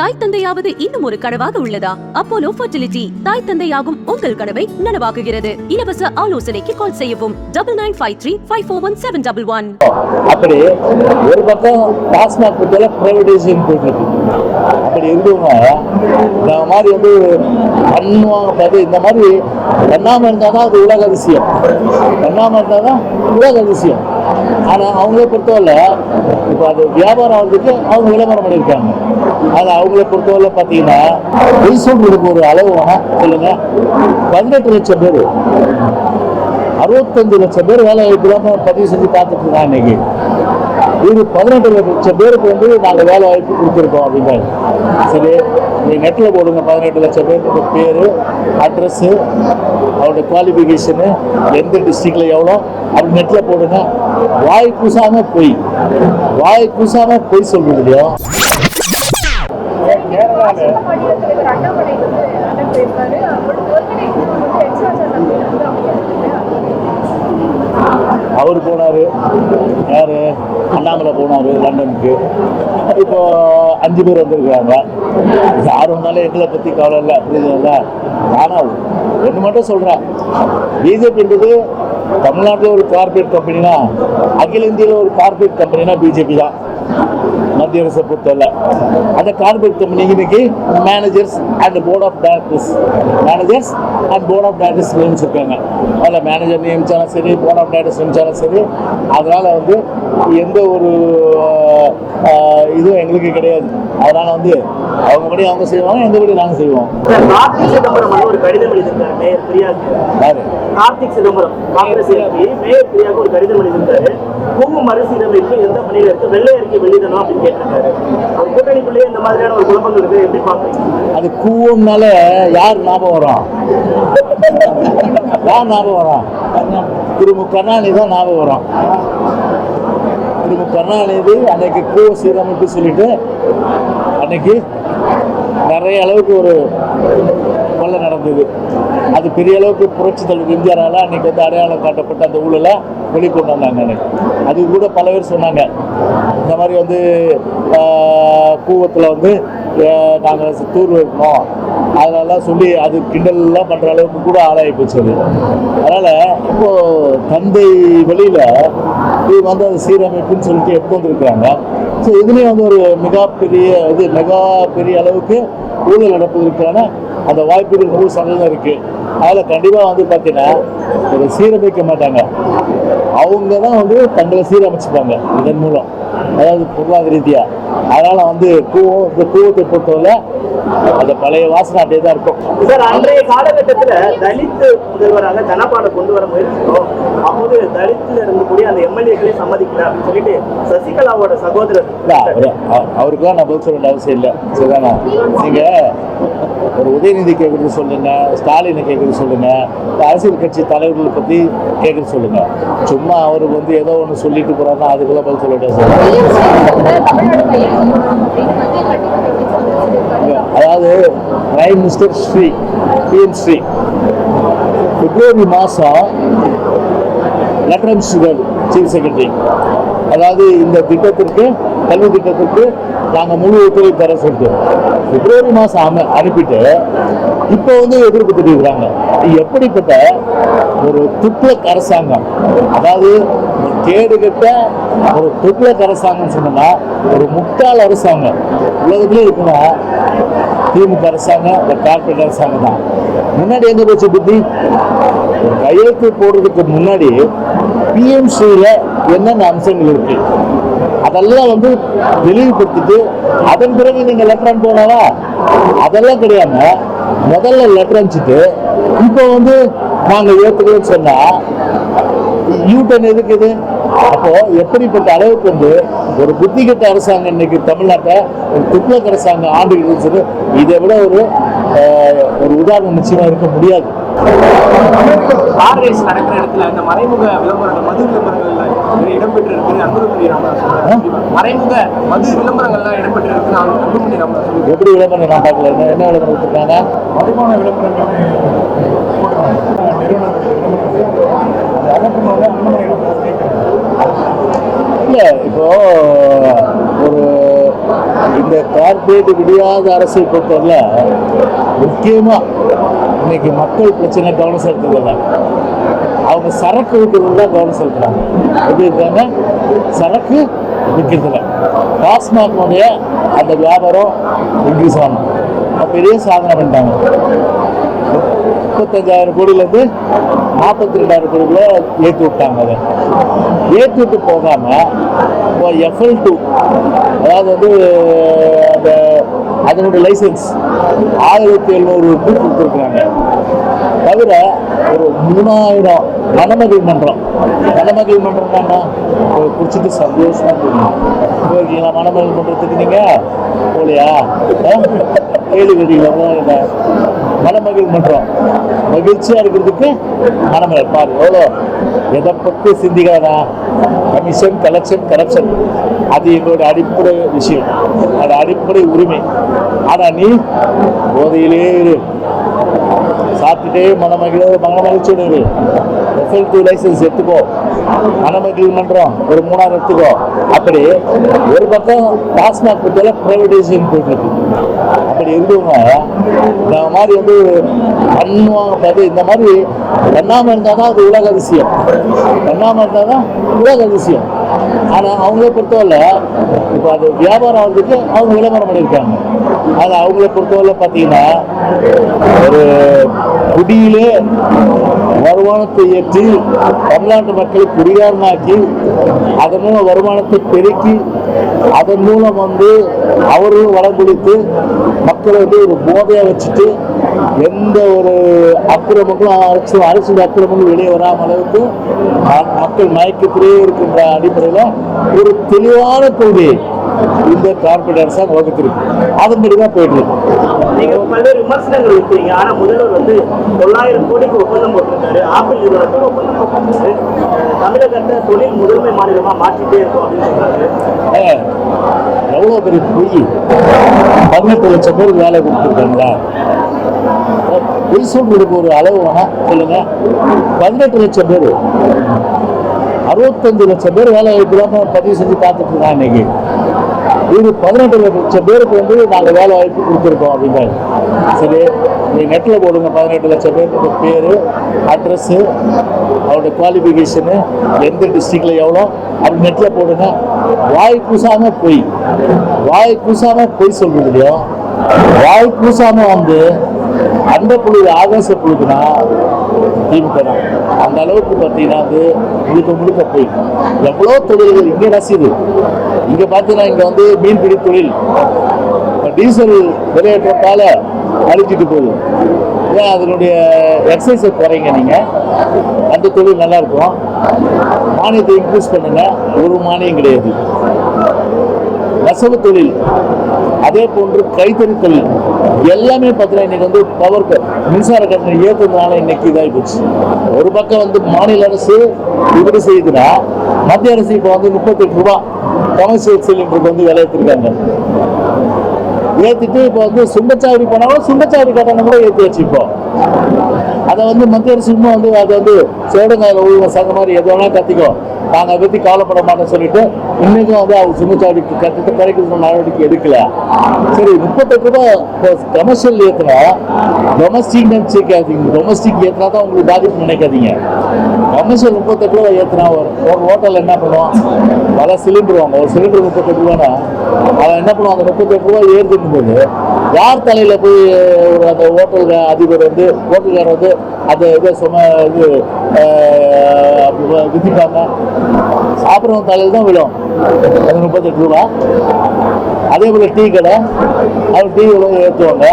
தாய் தந்தையாவது இன்னும் ஒரு கனவாக உள்ளதா? அப்போலோ ஃபர்டிலிட்டி தாய் தந்தையாகும் உங்கள் கனவை நனவாக்குகிறது. இலவச ஆலோசனைக்கு கால் செய்யவும். Double nine five three five four one seven double one அப்படி ஒரு பக்கம் டாஸ்மாக் பற்றியில பிரைவேடைசேஷன் போயிட்டு அப்படி இருந்தவங்க இந்த மாதிரி வந்து பண்ணுவாங்க பார்த்து இந்த மாதிரி பண்ணாமல் இருந்தால் தான் அது உலக அதிசயம். பண்ணாமல் இருந்தால் தான் உலக அதிசயம். ஆனால் அவங்கள பொறுத்தவரை இப்போ அது வியாபாரம் ஆகிறதுக்கு அவங்க விளம்பரம் பண்ணியிருக்காங்க. ஆனால் அவங்கள பொறுத்தவரை பார்த்தீங்கன்னா பொய் ஒரு அளவு வேணாம் சொல்லுங்க. பதினெட்டு லட்சம் பேர். அறுபத்தஞ்சு லட்சம் பேர் வேலை வாய்ப்பு பதிவு செஞ்சு பார்த்துட்டு இருக்காங்க இன்னைக்கு. இது பதினெட்டு லட்சம் பேருக்கு வந்து நாங்கள் வேலை வாய்ப்பு கொடுத்துருக்கோம் அப்படின்னாங்க சரி நீ நெட்டில் போடுங்க பதினெட்டு லட்சம் பேருக்கு பேர் அட்ரஸ்ஸு அவருடைய குவாலிஃபிகேஷனு எந்த டிஸ்ட்ரிக்டில் எவ்வளோ அப்படி நெட்டில் போடுங்க. வாய் பூசாம பொய். வாய் பூசாம பொய் சொல்றது இல்லையோ? கேரளாவில் மாநில தலைவர் அண்ணாமலை வந்து அண்ணன் போயிருக்காரு அவரோட ஒருங்கிணைப்பு வந்து எக்ஸ்ட்ரா வந்து அவர் போனார். யார்? அண்ணாமலை போனார் லண்டனுக்கு. இப்போ அஞ்சு பேர் வந்திருக்காங்க யார் வந்தாலும் எங்களை பற்றி கவலை இல்லை புரியுதுல்ல ஆனால் ஒன்று மட்டும் சொல்கிறேன் பிஜேபின்றது தமிழ்நாட்டில் ஒரு கார்பரேட் கம்பெனினா அகில இந்தியாவில் ஒரு கார்பரேட் கம்பெனினா பிஜேபி தான். மத்திய அரசை பொறுத்தவரை. அந்த கார்பரேட் கம்பெனி இன்னைக்கு managers and board of directors managers and board of directors நியமிச்சிருக்காங்க. அதில் மேனேஜர் நியமிச்சாலும் சரி போர்ட் ஆஃப் டைரக்டர்ஸ் நியமிச்சாலும் சரி அதனால் வந்து எந்த ஒரு இதுவும் எங்களுக்கு கிடையாது. அதனால் வந்து அவங்க படி அவங்க செய்வாங்க எங்கள் படி நாங்கள் செய்வோம். ஒரு கடிதம் எழுதியிருக்காரு mayor Karthik Chidambaram Congress MP mayor பிரியாக்கு ஒரு கடிதம் எழுதியிருந்தாரு பூமி மறுசீரமைப்பு எந்த பணியில் இருக்கு வெள்ளை அறிக்கை வெளியிடணும் அப்படின்னு கேட்டிருக்காரு. அவர் கூட்டணிக்குள்ளேயே இந்த மாதிரியான ஒரு குழப்பங்கள் இருக்கு. எப்படி பாக்குறீங்க அது கூவம்னால யார் ஞாபகம் வரும்? யார் ஞாபகம் வரும்? திரு மு கருணாநிதி தான் ஞாபகம் வரும். திரு மு கருணாநிதி அன்னைக்கு கூவ சீரமைப்பு சொல்லிட்டு அன்னைக்கு நிறைய அளவுக்கு ஒரு கொள்ளை நடந்தது. அது பெரிய அளவுக்கு புரட்சி தலைவர் எம்ஜிஆரால் அன்னைக்கு வந்து அடையாளம் காட்டப்பட்ட அந்த ஊழலை வெளிக்கொண்டு வந்தாங்க அன்னைக்கு. அது கூட பல பேர் சொன்னாங்க. இந்த மாதிரி வந்து கூவத்தில் வந்து நாங்கள் தூர் வைக்கணும். அதனாலலாம் சொல்லி அது கிண்டல்லாம் பண்ணுற அளவுக்கு கூட ஆளாகி போச்சு அது. அதனால் இப்போது தந்தை வெளியில் இது வந்து அது சீரமைப்புன்னு சொல்லிட்டு எடுத்து வந்துருக்குறாங்க. ஸோ இதுலேயும் வந்து ஒரு மிகப்பெரிய இது மெகா பெரிய அளவுக்கு ஊழல் நடப்பதற்கான அந்த வாய்ப்புகள் நூறு சதவீதம் இருக்குது அதில் கண்டிப்பாக வந்து பார்த்தீங்கன்னா ஒரு சீரமைக்க மாட்டாங்க. அவங்க தான் வந்து தங்களை சீரமைச்சுப்பாங்க இதன் மூலம். அதாவது பொருளாதார ரீதியாக அதனால் வந்து கூவம் இந்த கூவத்தை பொறுத்தவரை அந்த பழைய வாசனை அப்படியே தான் இருக்கும். சார் அன்றைய காலகட்டத்துல தலித் முதல்வராக தனபாலை கொண்டு வர முயற்சித்தோம். அப்போது தலித்ல இருந்தக்கூடிய அந்த எம்எல்ஏக்களே சம்மதிக்கல அப்படின்னு சொல்லிட்டு சசிகலாவோட சகோதரர் இல்ல, அவரு- அவ- அவருக்கெல்லாம் நான் பதில் சொல்ல வேண்டிய அவசியம் இல்லை. சரிதானா? நீங்க ஒரு உதயநிதி கேட்கறது சொல்லுங்க ஸ்டாலினை கேட்கறது சொல்லுங்க அரசியல் கட்சி தலைவர்களை பத்தி கேட்கறது சொல்லுங்க. சும்மா அவருக்கு வந்து ஏதோ ஒன்று சொல்லிட்டு போறாருன்னா அதுக்கெல்லாம் பதில் சொல்ல வேண்டிய அதாவது prime minister Shri PM Shri February மாதம் லெட்டர் சுகர் சீஃப் செக்ரட்டரி அதாவது இந்த திட்டத்திற்கு கல்வி திட்டத்திற்கு நாங்கள் முழு ஒத்துழைப்பு தர சொல்லிட்டு பிப்ரவரி மாதம் அம அனுப்பிட்டு இப்போ வந்து எதிர்ப்பு தெரிவிக்கிறாங்க. எப்படிப்பட்ட ஒரு துக்ளக் அரசாங்கம்? அதாவது ஒரு ஒரு துக்ளக் அரசாங்கம் சொன்னா ஒரு முட்டாள் அரசாங்கம். உலகத்திலே இருக்குன்னா திமுக அரசாங்கம் இந்த கார்பரேட் அரசாங்கம் தான். முன்னாடி எங்க போச்சு புத்தி? கையெழுத்து போடுறதுக்கு முன்னாடி பிஎம்சியில் என்னென்ன அம்சங்கள் இருக்கு? அதெல்லாம் வந்து தெளிவுபடுத்திட்டு அதன் பிறகு நீங்க லெட்டர் அனுப்பினாவா அதெல்லாம் கிடையாம முதல்ல லெட்டர் அனுப்பிச்சிட்டு இப்போ வந்து நாங்க ஏத்துக்கிறோம்னு சொன்னா யூட்டன் எதுக்கு இது? அப்போ எப்படிப்பட்ட அளவுக்கு வந்து ஒரு புத்திகட்ட அரசாங்கம் இன்னைக்கு தமிழ்நாட்டை ஒரு துக்ளக் அரசாங்கம் ஆண்டுகிட்டு சொல்லி இதை விட ஒரு ஒரு உதாரணம் நிச்சயமா இருக்க முடியாது. கார் ரேஸ் நடக்கிற இடத்துல அந்த மறைமுக விளம்பரங்கள் மது விளம்பரங்கள் இடம்பெற்று இருக்கு அன்புமணி ராமதாஸ் மறைமுக மது விளம்பரங்கள்லாம் இடம்பெற்று இருக்கு அன்புமணி ராமதாஸ் எப்படி விளம்பரம் நான் பார்க்கல? என்ன என்ன விளம்பரம் கொடுத்துருக்காங்க மதுபான விளம்பரங்கள் இல்லை இப்போ ஒரு இந்த கார்பரேட் விடியாத அரசை பொறுத்தவரை முக்கியமா இன்னைக்கு மக்கள் பிரச்சனை கவனம் செலுத்துறதில்ல அவங்க சரக்கு விற்கிறது தான் கவனம் செலுத்துறாங்க எப்படி இருக்காங்க? சரக்கு விற்கிறதுல டாஸ்மாகனுடைய அந்த வியாபாரம் இன்க்ரீஸ் ஆகணும். பெரிய சாதனை பண்ணிட்டாங்க. முப்பத்தஞ்சாயிரம் கோடியிலேருந்து நாற்பத்தி ரெண்டாயிரம் கோடிக்குள்ள ஏற்றி விட்டாங்க அதை. ஏற்றி விட்டு போகாமல் இப்போ எஃப்எல் டூ அதாவது வந்து அந்த அதனுடைய லைசன்ஸ் ஆயிரத்தி எழுநூறு கொடுத்துருக்குறாங்க. தவிர ஒரு மூணாயிரம் மணமகள் மன்றம். மணமகள் மன்றம் தானே ஒரு குடிச்சிட்டு சந்தோஷமா போகணும் போயிருக்கீங்களா மனமகள் மன்றத்துக்கு நீங்க போலியா கேள்வி கேட்டீங்களா மனமகிழ் மன்றம் மகிழ்ச்சியா இருக்கிறதுக்கு மணமகள் பாரு எவ்வளோ எதை பற்றி சிந்திக்காதா கமிஷன் கலெக்ஷன் கரப்ஷன் அது எங்களோட அடிப்படை விஷயம். அது அடிப்படை உரிமை. ஆனால் நீ போதையிலே இரு. சாப்பிட்டுட்டே மனமகிழ மனமகிழ்ச்சியோடு இரு. எஃப்எல் டூ லைசன்ஸ் எடுத்துக்கோ. மனமகிழ் மன்றம் ஒரு மூணாயிரம் எடுத்துக்கோ. அப்படி ஒரு பக்கம் டாஸ்மாக் பற்றியில ப்ரைவேடைசேஷன் போயிட்டு இருக்கு அப்படி இருந்தவங்க இந்த மாதிரி வந்து பண்ணுவாங்க பார்த்து இந்த மாதிரி பண்ணாம இருந்தால் தான் அது உலக அதிசயம். பண்ணாம இருந்தா தான் உலக அதிசயம். ஆனா அவங்கள பொறுத்தவரை இப்போ அது வியாபாரம் ஆகிறதுக்கு அவங்க விளம்பரம் பண்ணியிருக்காங்க. அது அவங்கள பொறுத்தவரை பார்த்தீங்கன்னா ஒரு குடியிலே வருமானத்தை ஏற்றி தமிழ்நாட்டு மக்களை குடிகாரனாக்கி அதன் மூலம் வருமானத்தை பெருக்கி அதன் மூலம் வந்து அவர்களும் வளம் பிடித்து மக்களை வந்து ஒரு போதையாக வச்சுட்டு எந்த ஒரு அக்கிரமங்களும் அரசு அரசு அக்கிரமங்களும் வெளியே வராம அளவுக்கு மக்கள் மயக்கத்திலே இருக்கின்ற அடிப்படையில் ஒரு தெளிவான கொள்கையை இந்த கார்பரேட் அரசாங்கம் வகுத்திருக்கு. அதன்படி தான் போயிட்டு இருக்கு. நீங்க பல்வேறு விமர்சனங்கள் வைக்கிறீங்க. ஆனா முதல்வர் வந்து தொள்ளாயிரம் கோடிக்கு ஒப்பந்தம் போட்டிருக்காரு. ஆப்பிள் நிறுவனத்தோட ஒப்பந்தம் போட்டிருக்காரு. தமிழகத்தை தொழில் முதன்மை மாநிலமா மாற்றிட்டே இருக்கும் அப்படின்னு சொல்றாரு. ஏ, எவ்வளவு பெரிய பொய்? பதினெட்டு லட்சம் பேர் வேலை கொடுத்துருக்காங்களா? பொய் சொல்றதுக்கு ஒரு அளவு வேணா சொல்லுங்க. பதினெட்டு லட்சம் பேர். அறுபத்தஞ்சு லட்சம் பேர் வேலை வாய்ப்பு தான் பதிவு செஞ்சு பார்த்துட்டு இருக்காங்க இன்னைக்கு. இது பதினெட்டு லட்சம் பேருக்கு வந்து நாங்கள் வேலை வாய்ப்பு கொடுத்துருக்கோம் அப்படின்றாங்க சரி நீ நெட்டில் போடுங்க பதினெட்டு லட்சம் பேருக்கு பேர் அட்ரஸ்ஸு அவருடைய குவாலிஃபிகேஷனு எந்த டிஸ்ட்ரிக்டில் எவ்வளோ அப்படி நெட்டில் போடுங்க. வாய் கூசாம பொய். வாய் கூசாம பொய் சொல்றதுலையும் வாய் கூசாம வந்து அந்த புழுது ஆகாச புழுதுனா திமுக தான் அந்த அளவுக்கு பார்த்தீங்கன்னா அது முழுக்க முழுக்க போய் எவ்வளோ தொழில்கள் இங்கே நசிது. இங்கே பார்த்தீங்கன்னா இங்கே வந்து மீன்பிடி தொழில். இப்போ டீசல் விலையேற்றத்தால அழிச்சிட்டு போகுது. ஏன் அதனுடைய எக்ஸசைஸை குறைங்க நீங்கள் அந்த தொழில் நல்லா இருக்கும். மானியத்தை இன்க்ரீஸ் பண்ணுங்க. ஒரு மானியம் கிடையாது. நெசவு தொழில். அதே போன்று கைத்தறி தொழில். எல்லாமே பார்த்தீங்கன்னா இன்னைக்கு வந்து பவர் மின்சார கட்டணம் ஏற்றதுனால இன்னைக்கு இதாகி போச்சு ஒரு பக்கம் வந்து மாநில அரசு இப்படி செய்யுதுன்னா மத்திய அரசு இப்போ வந்து முப்பத்தெட்டு ரூபா கமர்ஷியல் சிலிண்டருக்கு வந்து விலை ஏற்றிருக்காங்க ஏற்றிட்டு இப்போ வந்து சுங்கச்சாவடி போனாலும் சுங்கச்சாவடி கட்டணம் கூட ஏற்றி வச்சு இப்போ அதை வந்து மத்திய அரசு இன்னும் வந்து அதை வந்து சேடங்காயில் உள்ள சங்க மாதிரி எது வேணா நாங்கள் அதை பற்றி கவலைப்பட மாட்டோம் சொல்லிட்டு இன்னைக்கும் வந்து அவங்க சுங்கச்சாவடி கட்டத்தை குறைக்கிறது நடவடிக்கை எடுக்கல. சரி முப்பத்தெட்டு ரூபாய் இப்போ கமர்ஷியல் ஏற்றுனா டொமஸ்டிக் நினச்சிக்காதீங்க டொமஸ்டிக் ஏற்றினா தான் உங்களுக்கு பாதிப்பு நினைக்காதீங்க. கமர்ஷியல் முப்பத்தெட்டு ரூபாய் ஏற்றினா ஒரு ஒரு ஹோட்டலில் என்ன பண்ணுவோம் பல சிலிண்டர் வாங்க. ஒரு சிலிண்டர் முப்பத்தெட்டு ரூபானா அவன் என்ன பண்ணுவான்? அந்த முப்பத்தெட்டு ரூபாய் ஏறுதுன்னு போது யார் தலையில் போய் ஒரு அந்த ஹோட்டல் அதிபர் வந்து ஹோட்டல்காரர் வந்து அந்த இதை சும இது ஆஹ், அப்படி விதிப்பாங்க சாப்பிட்றவங்க தலையில் தான் விழும். அது முப்பத்தெட்டு ரூபா. அதே போல் டீ கடை அவங்க டீ விலை ஏற்றுவாங்க.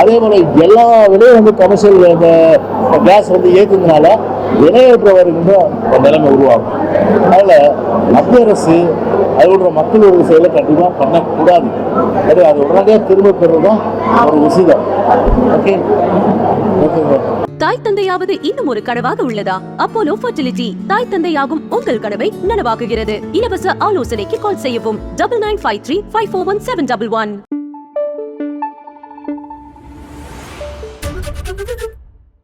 அதே போல் எல்லா விலையும் வந்து கமர்ஷியல் அந்த கேஸ் வந்து ஏற்றுனால விலையேற்ற வருகின்ற ஒரு நிலைமை உருவாகும். அதனால் மத்திய அரசு அதோட மக்கள் ஒரு செயலை கண்டிப்பாக பண்ணக்கூடாது. அது அது உடனடியாக திரும்ப பெறுறது ஒரு உசிதம் ஓகே ஓகேங்க தாய் தந்தையாவது இன்னும் ஒரு கனவாக உள்ளதா? அப்போலோ ஃபர்டிலிட்டி தாய் தந்தையாகும் உங்கள் கனவை நனவாக்குகிறது. இலவச ஆலோசனைக்கு கால் செய்யவும். Double nine five three five four one seven double one